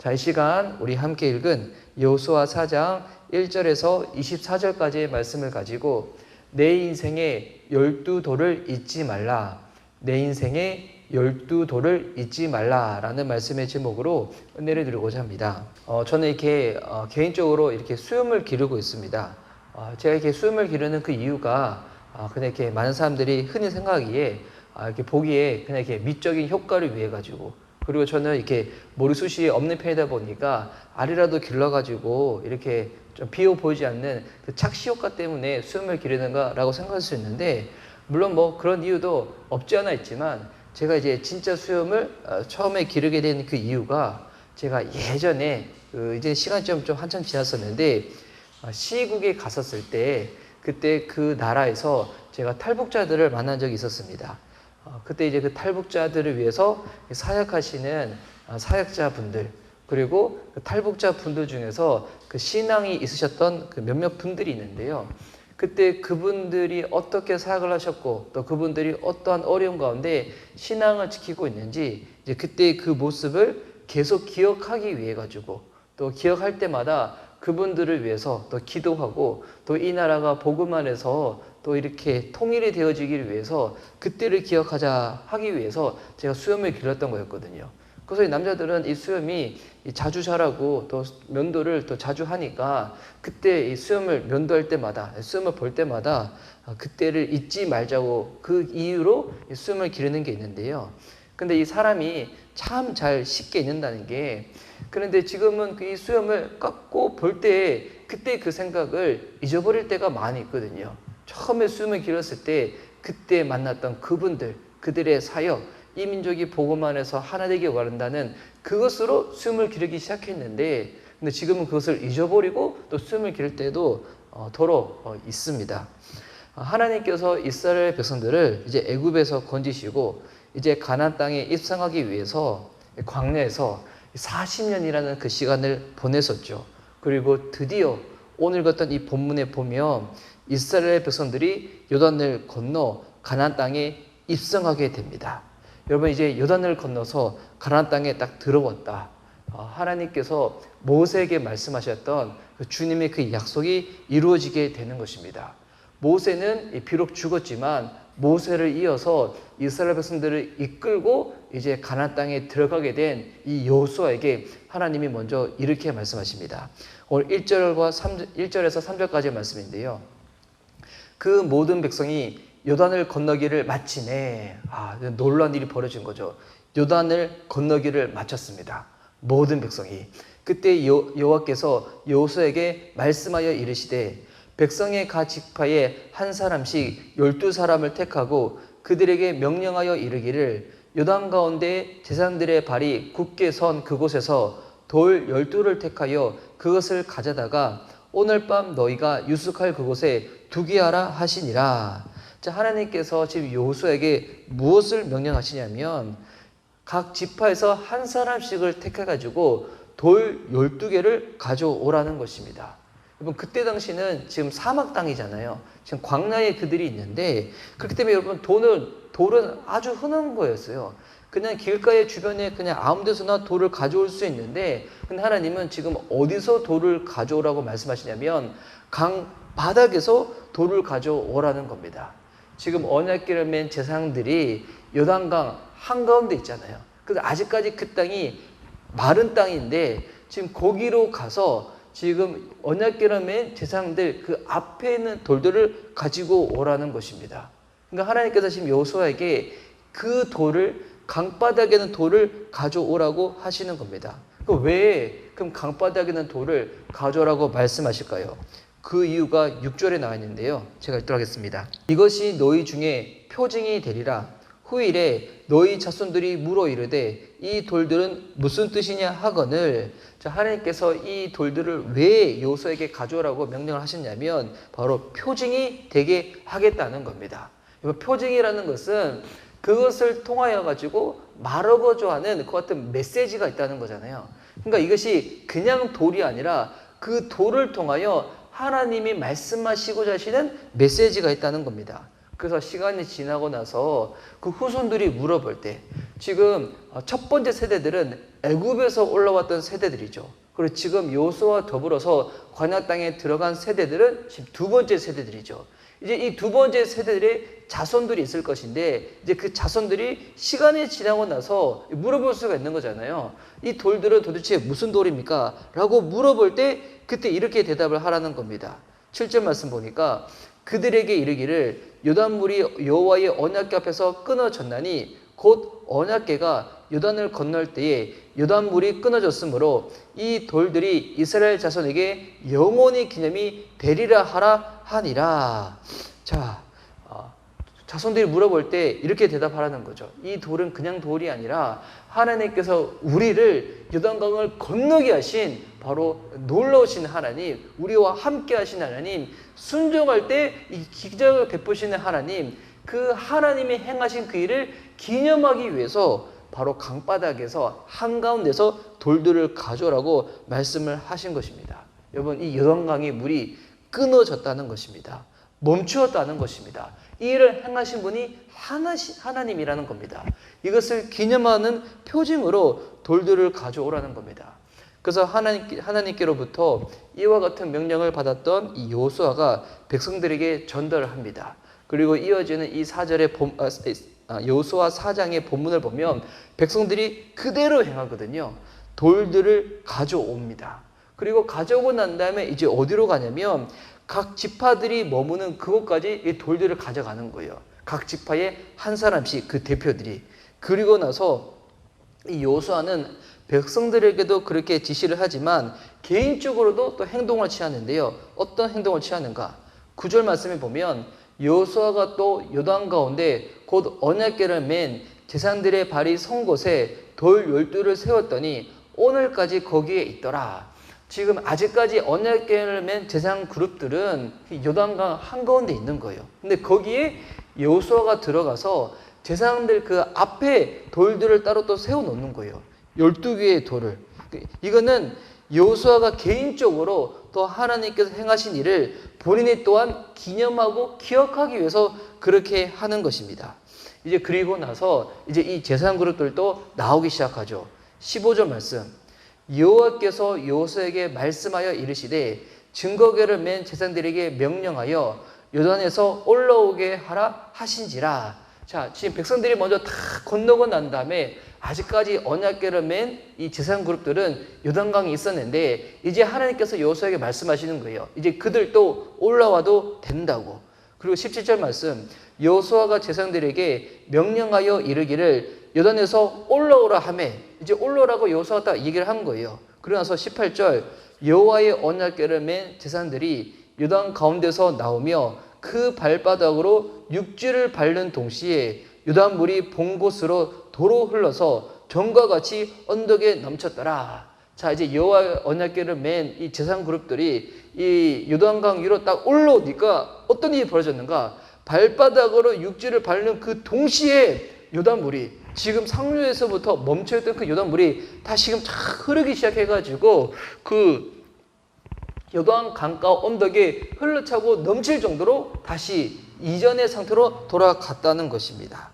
자, 이 시간 우리 함께 읽은 여호수아 4장 1절에서 24절까지의 말씀을 가지고 내 인생의 열두 도를 잊지 말라. 내 인생의 열두 도를 잊지 말라라는 말씀의 제목으로 은혜를 드리고자 합니다. 어, 저는 이렇게 어, 개인적으로 이렇게 수염을 기르고 있습니다. 어, 제가 이렇게 수염을 기르는 그 이유가 아, 그냥 이렇게 많은 사람들이 흔히 생각하기에 아, 이렇게 보기에 그냥 이렇게 미적인 효과를 위해 가지고 그리고 저는 이렇게 머리숱이 없는 편이다 보니까 알이라도 길러가지고 이렇게 좀 비어 보이지 않는 그 착시 효과 때문에 수염을 기르는가라고 생각할 수 있는데 물론 뭐 그런 이유도 없지 않아 있지만 제가 이제 진짜 수염을 어, 처음에 기르게 된 그 이유가 제가 예전에 그 이제 시간이 좀, 좀 한참 지났었는데 아, 시국에 갔었을 때 그때 그 나라에서 제가 탈북자들을 만난 적이 있었습니다. 어, 그때 이제 그 탈북자들을 위해서 사역하시는 아, 사역자분들 그리고 그 탈북자 분들 중에서 그 신앙이 있으셨던 그 몇몇 분들이 있는데요. 그때 그분들이 어떻게 사역을 하셨고 또 그분들이 어떠한 어려움 가운데 신앙을 지키고 있는지 이제 그때 그 모습을 계속 기억하기 위해 가지고 또 기억할 때마다 그분들을 위해서 또 기도하고 또 이 나라가 복음 안에서 또 이렇게 통일이 되어지기를 위해서 그때를 기억하자 하기 위해서 제가 수염을 길렀던 거였거든요. 그래서 이 남자들은 이 수염이 이 자주 자라고 또 면도를 또 자주 하니까 그때 이 수염을 면도할 때마다 수염을 볼 때마다 아, 그때를 잊지 말자고 그 이유로 이 수염을 기르는 게 있는데요. 근데 이 사람이 참 잘 쉽게 잊는다는 게 그런데 지금은 그이 수염을 깎고 볼때 그때 그 생각을 잊어버릴 때가 많이 있거든요. 처음에 수염을 길었을 때 그때 만났던 그분들 그들의 사역 이 민족이 복음 안에서 하나 되기 원한다는 그것으로 수염을 기르기 시작했는데 근데 지금은 그것을 잊어버리고 또 수염을 기를 때도 어, 더러 어, 있습니다. 어, 하나님께서 이스라엘 백성들을 이제 애굽에서 건지시고 이제 가나안 땅에 입성하기 위해서 광야에서 40년이라는 그 시간을 보냈었죠. 그리고 드디어 오늘 같은 이 본문에 보면 이스라엘 백성들이 요단을 건너 가나안 땅에 입성하게 됩니다. 여러분 이제 요단을 건너서 가나안 땅에 딱 들어왔다. 어, 하나님께서 모세에게 말씀하셨던 그 주님의 그 약속이 이루어지게 되는 것입니다. 모세는 비록 죽었지만 모세를 이어서 이스라엘 백성들을 이끌고 이제 가나안 땅에 들어가게 된 이 여호수아에게 하나님이 먼저 이렇게 말씀하십니다. 오늘 1절과 3 1절에서 3절까지의 말씀인데요. 그 모든 백성이 요단을 건너기를 마치네. 아, 놀라운 일이 벌어진 거죠. 요단을 건너기를 마쳤습니다. 모든 백성이. 그때 여, 여호와께서 여호수아에게 말씀하여 이르시되 백성의 가 지파에 한 사람씩 열두 사람을 택하고 그들에게 명령하여 이르기를 요단 가운데 제사장들의 발이 굳게 선 그곳에서 돌 열두를 택하여 그것을 가져다가 오늘 밤 너희가 유숙할 그곳에 두게 하라 하시니라. 자, 하나님께서 지금 여호수아에게 무엇을 명령하시냐면 각 지파에서 한 사람씩을 택해 가지고 돌 12개를 가져오라는 것입니다. 여러분 그때 당시는 지금 사막 땅이잖아요. 지금 광야에 그들이 있는데 그렇기 때문에 여러분 돈을 돌은 아주 흔한 거였어요. 그냥 길가에 주변에 그냥 아무 데서나 돌을 가져올 수 있는데 근데 하나님은 지금 어디서 돌을 가져오라고 말씀하시냐면 강 바닥에서 돌을 가져오라는 겁니다. 지금 언약궤를 맨 제사장들이 요단강 한가운데 있잖아요. 그래서 아직까지 그 땅이 마른 땅인데 지금 거기로 가서 지금 언약궤를 맨 제사장들 그 앞에 있는 돌들을 가지고 오라는 것입니다. 그러니까 하나님께서 지금 여호수아에게 그 돌을 강바닥에 있는 돌을 가져오라고 하시는 겁니다. 왜 그럼 강바닥에 있는 돌을 가져오라고 말씀하실까요? 그 이유가 6절에 나와 있는데요. 제가 읽도록 하겠습니다. 이것이 너희 중에 표징이 되리라. 후일에 너희 자손들이 물어 이르되 이 돌들은 무슨 뜻이냐 하거늘 자, 하나님께서 이 돌들을 왜 요소에게 가져오라고 명령을 하셨냐면 바로 표징이 되게 하겠다는 겁니다. 표징이라는 것은 그것을 통하여 가지고 말하고자 하는 그 같은 메시지가 있다는 거잖아요. 그러니까 이것이 그냥 돌이 아니라 그 돌을 통하여 하나님이 말씀하시고자 하시는 메시지가 있다는 겁니다. 그래서 시간이 지나고 나서 그 후손들이 물어볼 때 지금 첫 번째 세대들은 애굽에서 올라왔던 세대들이죠. 그리고 지금 요수와 더불어서 관약 땅에 들어간 세대들은 지금 두 번째 세대들이죠. 이제 이 두 번째 세대들의 자손들이 있을 것인데 이제 그 자손들이 시간이 지나고 나서 물어볼 수가 있는 거잖아요. 이 돌들은 도대체 무슨 돌입니까? 라고 물어볼 때 그때 이렇게 대답을 하라는 겁니다. 7절 말씀 보니까 그들에게 이르기를 요단물이 여호와의 언약궤 앞에서 끊어졌나니 곧 언약궤가 요단을 건널 때에 요단물이 끊어졌으므로 이 돌들이 이스라엘 자손에게 영원히 기념이 되리라 하라 하니라. 자, 어, 자손들이 물어볼 때 이렇게 대답하라는 거죠. 이 돌은 그냥 돌이 아니라 하나님께서 우리를 요단강을 건너게 하신 바로 놀라우신 하나님, 우리와 함께 하신 하나님, 순종할 때 이 기적을 베푸시는 하나님, 그 하나님이 행하신 그 일을 기념하기 위해서 바로 강바닥에서 한가운데서 돌들을 가져오라고 말씀을 하신 것입니다. 여러분, 이 요단강의 물이 끊어졌다는 것입니다. 멈추었다는 것입니다. 이 일을 행하신 분이 하나님이라는 겁니다. 이것을 기념하는 표징으로 돌들을 가져오라는 겁니다. 그래서 하나님, 하나님께로부터 이와 같은 명령을 받았던 이 요수아가 백성들에게 전달을 합니다. 그리고 이어지는 이 사절의 아, 요수아 사장의 본문을 보면 백성들이 그대로 행하거든요. 돌들을 가져옵니다. 그리고 가져오고 난 다음에 이제 어디로 가냐면 각 지파들이 머무는 그곳까지 이 돌들을 가져가는 거예요. 각 지파의 한 사람씩 그 대표들이. 그리고 나서 이 요수아는 백성들에게도 그렇게 지시를 하지만 개인적으로도 또 행동을 취하는데요. 어떤 행동을 취하는가? 구절 말씀에 보면 여호수아가 또 요단 가운데 곧 언약궤를 맨 제사장들의 발이 선 곳에 돌 열두를 세웠더니 오늘까지 거기에 있더라. 지금 아직까지 언약궤를 맨 제사장 그룹들은 요단강 한가운데 있는 거예요. 근데 거기에 여호수아가 들어가서 제사장들 그 앞에 돌들을 따로 또 세워 놓는 거예요. 12개의 돌을. 이거는 여호수아가 개인적으로 또 하나님께서 행하신 일을 본인이 또한 기념하고 기억하기 위해서 그렇게 하는 것입니다. 이제 그리고 나서 이제 이 재산 그룹들도 나오기 시작하죠. 15절 말씀. 여호와께서 여호수아에게 말씀하여 이르시되 증거궤를 맨 제사장들에게 명령하여 요단에서 올라오게 하라 하신지라. 자, 지금 백성들이 먼저 다 건너고 난 다음에 아직까지 언약궤를 맨이 재산 그룹들은 요단강에 있었는데 이제 하나님께서 여호수아에게 말씀하시는 거예요. 이제 그들도 올라와도 된다고. 그리고 17절 말씀 여호수아가 재상들에게 명령하여 이르기를 요단에서 올라오라 하매 이제 올라오라고 여호수아가 딱 얘기를 한 거예요. 그러고 나서 18절 여호와의 언약궤를 맨 재산들이 요단 가운데서 나오며 그 발바닥으로 육지를 밟는 동시에 요단 물이 본 곳으로 도로 흘러서 전과 같이 언덕에 넘쳤더라. 자 이제 여호와 언약궤를 맨 이 재산 그룹들이 이 요단강 위로 딱 올라오니까 어떤 일이 벌어졌는가? 발바닥으로 육지를 밟는 그 동시에 요단물이 지금 상류에서부터 멈춰있던 그 요단물이 다 지금 쫙 흐르기 시작해가지고 그 요단 강가 언덕에 흘러차고 넘칠 정도로 다시 이전의 상태로 돌아갔다는 것입니다.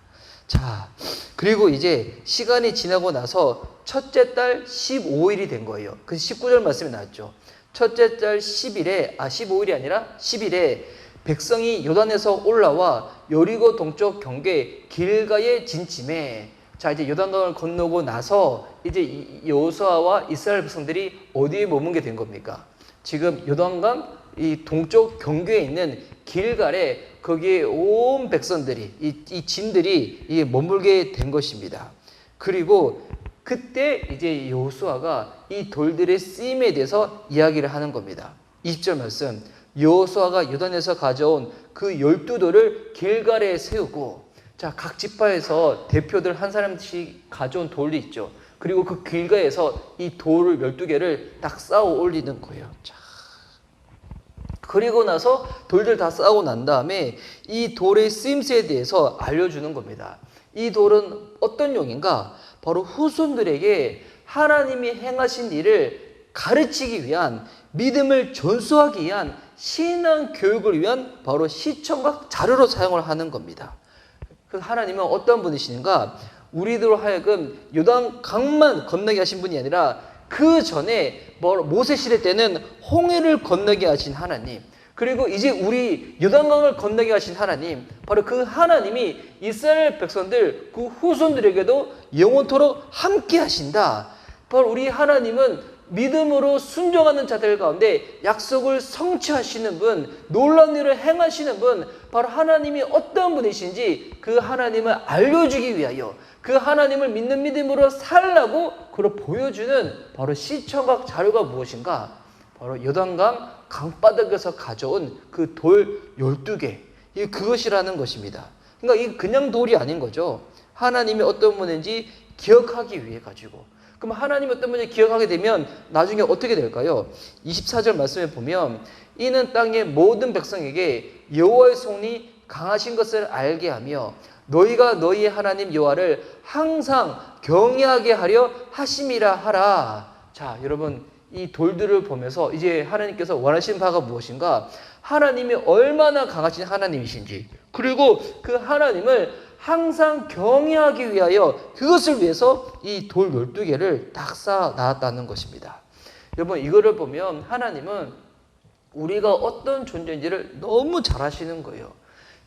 자, 그리고 이제 시간이 지나고 나서 첫째 달 15일이 된 거예요. 그 19절 말씀이 나왔죠. 첫째 달 10일에, 아, 15일이 아니라 10일에 백성이 요단에서 올라와 여리고 동쪽 경계 길가에 진침해. 자, 이제 요단강을 건너고 나서 이제 여호수아와 이스라엘 백성들이 어디에 머문게 된 겁니까? 지금 요단강 이 동쪽 경계에 있는 길갈에 거기에 온 백성들이 이, 이 진들이 이 머물게 된 것입니다. 그리고 그때 이제 여호수아가 이 돌들의 쓰임에 대해서 이야기를 하는 겁니다. 20절 말씀. 여호수아가 요단에서 가져온 그 열두 돌을 길갈에 세우고 자, 각 지파에서 대표들 한 사람씩 가져온 돌이 있죠. 그리고 그 길가에서 이 돌을 12개를 딱 쌓아 올리는 거예요. 자. 그리고 나서 돌들 다 쌓고 난 다음에 이 돌의 쓰임새에 대해서 알려주는 겁니다. 이 돌은 어떤 용인가? 바로 후손들에게 하나님이 행하신 일을 가르치기 위한 믿음을 전수하기 위한 신앙 교육을 위한 바로 시청각 자료로 사용을 하는 겁니다. 그 하나님은 어떤 분이신가? 우리들로 하여금 요단 강만 건너게 하신 분이 아니라 그 전에 뭐 모세 시대 때는 홍해를 건너게 하신 하나님 그리고 이제 우리 요단강을 건너게 하신 하나님 바로 그 하나님이 이스라엘 백성들 그 후손들에게도 영원토록 함께 하신다. 바로 우리 하나님은 믿음으로 순종하는 자들 가운데 약속을 성취하시는 분, 놀라운 일을 행하시는 분, 바로 하나님이 어떤 분이신지 그 하나님을 알려주기 위하여 그 하나님을 믿는 믿음으로 살라고 그걸 보여주는 바로 시청각 자료가 무엇인가? 바로 여단강 강바닥에서 가져온 그 돌 12개. 이 그것이라는 것입니다. 그러니까 이 그냥 돌이 아닌 거죠. 하나님이 어떤 분인지 기억하기 위해 가지고. 그럼 하나님이 어떤 분인지 기억하게 되면 나중에 어떻게 될까요? 24절 말씀에 보면 이는 땅의 모든 백성에게 여호와의 손이 강하신 것을 알게 하며 너희가 너희의 하나님 여호와를 항상 경외하게 하려 하심이라 하라. 자, 여러분 이 돌들을 보면서 이제 하나님께서 원하시는 바가 무엇인가? 하나님이 얼마나 강하신 하나님이신지, 그리고 그 하나님을 항상 경외하기 위하여 그것을 위해서 이 돌 12개를 딱 쌓아 놨다는 것입니다. 여러분, 이거를 보면 하나님은 우리가 어떤 존재인지를 너무 잘 아시는 거예요.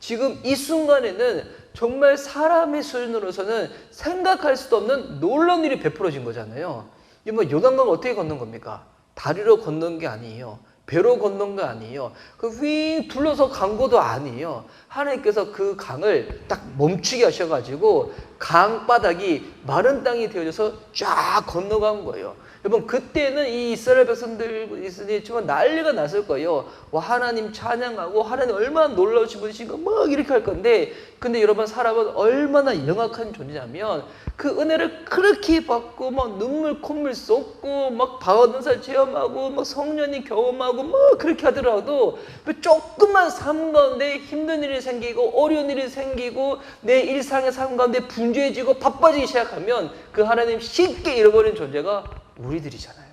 지금 이 순간에는 정말 사람의 수준으로서는 생각할 수도 없는 놀라운 일이 베풀어진 거잖아요. 이뭐 요단강을 어떻게 건넌 겁니까? 다리로 건넌 게 아니에요. 배로 건넌 거 아니에요. 그 휙 둘러서 간 것도 아니에요. 하나님께서 그 강을 딱 멈추게 하셔가지고 강 바닥이 마른 땅이 되어져서 쫙 건너간 거예요. 여러분 그때는 이 이스라엘 백성들 있으니 정말 난리가 났을 거예요. 와 하나님 찬양하고 하나님 얼마나 놀라우신 분이신가 막 이렇게 할 건데 근데 여러분 사람은 얼마나 영악한 존재냐면 그 은혜를 그렇게 받고 막 눈물 콧물 쏟고 막 바오는살 체험하고 막 성년이 경험하고 막 그렇게 하더라도 그 조금만 삶 가운데 힘든 일이 생기고 어려운 일이 생기고 내 일상의 삶 가운데 분주해지고 바빠지기 시작하면 그 하나님 쉽게 잃어버린 존재가 우리들이잖아요.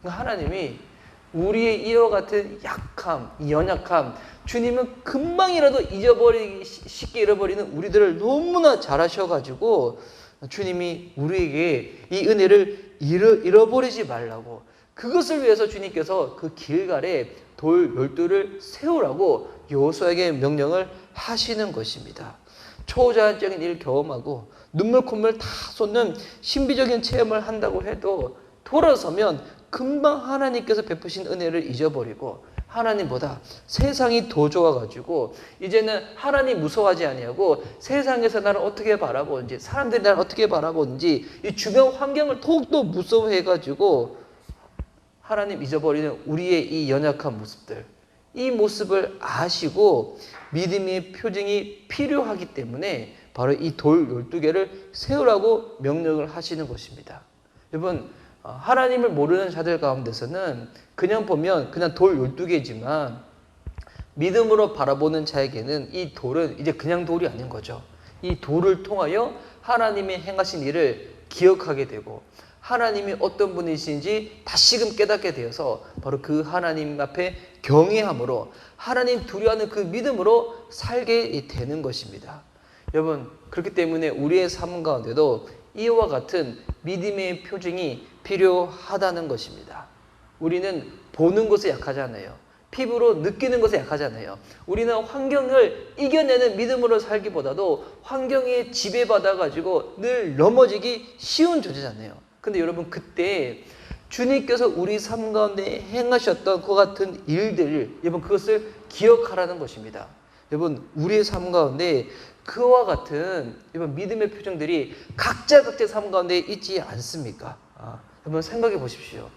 그러니까 하나님이 우리의 이와 같은 약함, 연약함, 주님은 금방이라도 잊어버리기 쉽게 잃어버리는 우리들을 너무나 잘하셔가지고 주님이 우리에게 이 은혜를 잃어, 잃어버리지 말라고 그것을 위해서 주님께서 그 길갈에 돌 열두를 세우라고 여호수아에게 명령을 하시는 것입니다. 초자연적인 일 경험하고 눈물 콧물 다 쏟는 신비적인 체험을 한다고 해도 돌아서면 금방 하나님께서 베푸신 은혜를 잊어버리고 하나님보다 세상이 더 좋아가지고 이제는 하나님 무서워하지 아니하고 세상에서 나를 어떻게 바라보는지 사람들이 나를 어떻게 바라보는지 이 주변 환경을 더욱더 무서워해가지고 하나님 잊어버리는 우리의 이 연약한 모습들 이 모습을 아시고 믿음의 표징이 필요하기 때문에 바로 이 돌 12개를 세우라고 명령을 하시는 것입니다. 여러분 어, 하나님을 모르는 자들 가운데서는 그냥 보면 그냥 돌 12개지만 믿음으로 바라보는 자에게는 이 돌은 이제 그냥 돌이 아닌 거죠. 이 돌을 통하여 하나님이 행하신 일을 기억하게 되고 하나님이 어떤 분이신지 다시금 깨닫게 되어서 바로 그 하나님 앞에 경외함으로 하나님 두려워하는 그 믿음으로 살게 되는 것입니다. 여러분 그렇기 때문에 우리의 삶 가운데도 이와 같은 믿음의 표징이 필요하다는 것입니다. 우리는 보는 것에 약하잖아요. 피부로 느끼는 것에 약하잖아요. 우리는 환경을 이겨내는 믿음으로 살기보다도 환경에 지배받아가지고 늘 넘어지기 쉬운 존재잖아요. 근데 여러분, 그때 주님께서 우리 삶 가운데 행하셨던 그 같은 일들을, 여러분, 그것을 기억하라는 것입니다. 여러분, 우리의 삶 가운데 그와 같은 여러분 믿음의 표정들이 각자 각자 삶 가운데 있지 않습니까? 아, 한번 생각해 보십시오.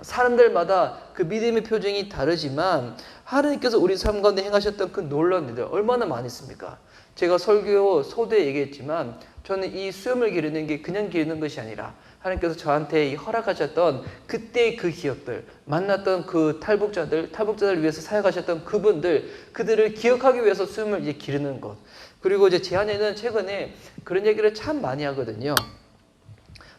사람들마다 그 믿음의 표정이 다르지만 하나님께서 우리 삶 가운데 행하셨던 그 놀라운 일들 얼마나 많이 있습니까? 제가 설교 소대 얘기했지만 저는 이 수염을 기르는 게 그냥 기르는 것이 아니라 하나님께서 저한테 허락하셨던 그때의 그 기억들, 만났던 그 탈북자들, 탈북자들 위해서 사역하셨던 그분들, 그들을 기억하기 위해서 수염을 이제 기르는 것. 그리고 이제 제 안에는 최근에 그런 얘기를 참 많이 하거든요.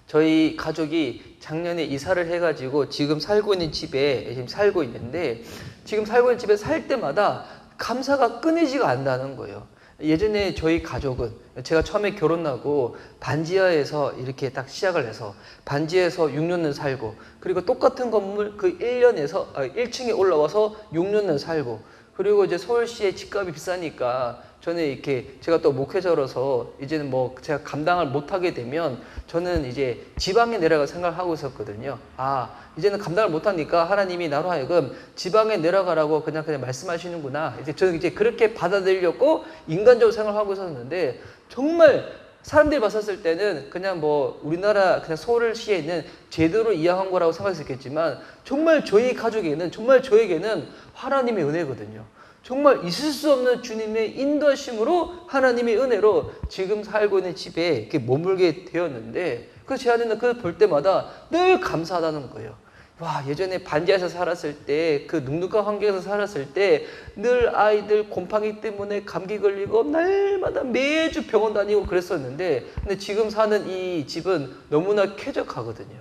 저희 가족이 작년에 이사를 해가지고 지금 살고 있는 집에 지금 살고 있는데 지금 살고 있는 집에 살 때마다 감사가 끊이지가 않는다는 거예요. 예전에 저희 가족은 제가 처음에 결혼하고 반지하에서 이렇게 딱 시작을 해서 반지하에서 6년을 살고 그리고 똑같은 건물 그 1년에서 아, 1층에 올라와서 6년을 살고 그리고 이제 서울시의 집값이 비싸니까 저는 이렇게 제가 또 목회자로서 이제는 뭐 제가 감당을 못하게 되면 저는 이제 지방에 내려갈 생각을 하고 있었거든요. 아 이제는 감당을 못하니까 하나님이 나로 하여금 지방에 내려가라고 그냥 그냥 말씀하시는구나. 이제 저는 이제 그렇게 받아들이려고 인간적으로 생각을 하고 있었는데 정말 사람들이 봤었을 때는 그냥 뭐 우리나라 그냥 서울시에 있는 제대로 이양한 거라고 생각했겠지만 정말 저희 가족에는 정말 저에게는 하나님의 은혜거든요. 정말 있을 수 없는 주님의 인도하심으로 하나님의 은혜로 지금 살고 있는 집에 이렇게 머물게 되었는데 그제 안에는 그걸 볼 때마다 늘 감사하다는 거예요. 와 예전에 반지하에서 살았을 때 그 눅눅한 환경에서 살았을 때 늘 아이들 곰팡이 때문에 감기 걸리고 날마다 매주 병원 다니고 그랬었는데 근데 지금 사는 이 집은 너무나 쾌적하거든요.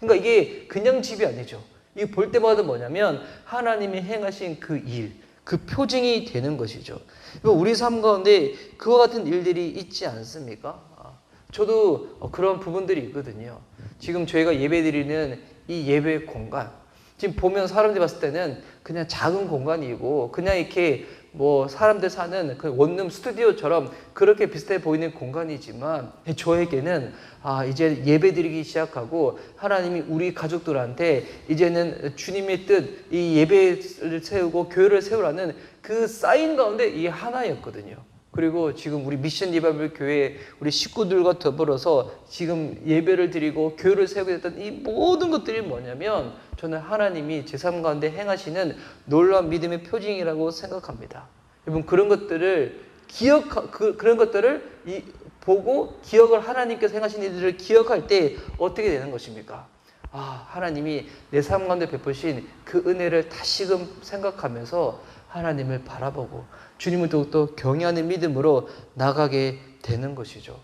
그러니까 이게 그냥 집이 아니죠. 이 볼 때마다 뭐냐면 하나님이 행하신 그 일, 그 표징이 되는 것이죠. 우리 삶 가운데 그와 같은 일들이 있지 않습니까? 아, 저도 그런 부분들이 있거든요. 지금 저희가 예배 드리는 이 예배 공간, 지금 보면 사람들이 봤을 때는 그냥 작은 공간이고 그냥 이렇게 뭐 사람들 사는 그 원룸 스튜디오처럼 그렇게 비슷해 보이는 공간이지만 저에게는 아 이제 예배드리기 시작하고 하나님이 우리 가족들한테 이제는 주님의 뜻 이 예배를 세우고 교회를 세우라는 그 사인 가운데 이 하나였거든요. 그리고 지금 우리 미션 리바이벌 교회 우리 식구들과 더불어서 지금 예배를 드리고 교회를 세우게 됐던 이 모든 것들이 뭐냐면 저는 하나님이 제삶 가운데 행하시는 놀라운 믿음의 표징이라고 생각합니다. 여러분 그런 것들을 기억 그, 그런 것들을 이, 보고 기억을 하나님께서 행하신 일들을 기억할 때 어떻게 되는 것입니까? 아 하나님이 내 삶 가운데 베푸신 그 은혜를 다시금 생각하면서 하나님을 바라보고 주님을 더욱더 경외하는 믿음으로 나가게 되는 것이죠.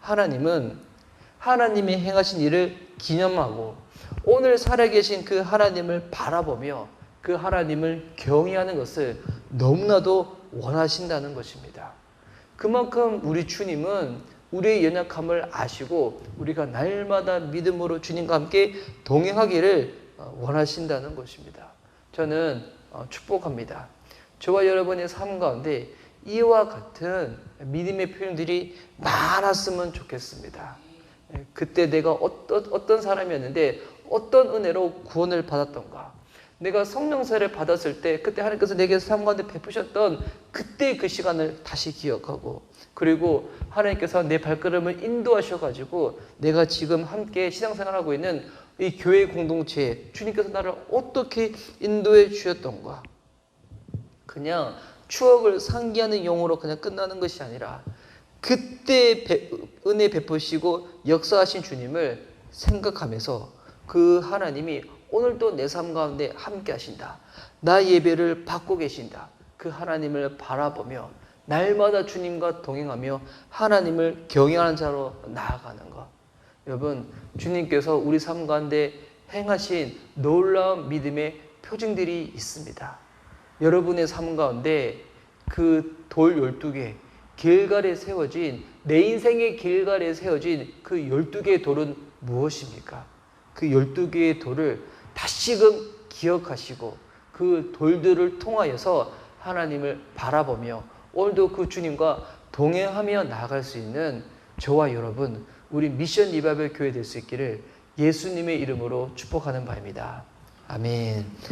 하나님은 하나님이 행하신 일을 기념하고 오늘 살아계신 그 하나님을 바라보며 그 하나님을 경외하는 것을 너무나도 원하신다는 것입니다. 그만큼 우리 주님은 우리의 연약함을 아시고 우리가 날마다 믿음으로 주님과 함께 동행하기를 원하신다는 것입니다. 저는 어, 축복합니다. 저와 여러분의 삶 가운데 이와 같은 믿음의 표현들이 많았으면 좋겠습니다. 예, 그때 내가 어떤, 어떤 사람이었는데 어떤 은혜로 구원을 받았던가. 내가 성령세를 받았을 때 그때 하나님께서 내게 삶 가운데 베푸셨던 그때 그 시간을 다시 기억하고 그리고 하나님께서 내 발걸음을 인도하셔가지고 내가 지금 함께 신앙생활하고 있는 이 교회 공동체에 주님께서 나를 어떻게 인도해 주셨던가 그냥 추억을 상기하는 용어로 그냥 끝나는 것이 아니라 그때 배, 은혜 베푸시고 역사하신 주님을 생각하면서 그 하나님이 오늘도 내 삶 가운데 함께 하신다. 나 예배를 받고 계신다. 그 하나님을 바라보며 날마다 주님과 동행하며 하나님을 경외하는 자로 나아가는 것. 여러분, 주님께서 우리 삶 가운데 행하신 놀라운 믿음의 표징들이 있습니다. 여러분의 삶 가운데 그 돌 12개, 길갈에 세워진, 내 인생의 길갈에 세워진 그 12개의 돌은 무엇입니까? 그 12개의 돌을 다시금 기억하시고 그 돌들을 통하여서 하나님을 바라보며 오늘도 그 주님과 동행하며 나아갈 수 있는 저와 여러분, 우리 미션 리바벨 교회 될 수 있기를 예수님의 이름으로 축복하는 바입니다. 아멘.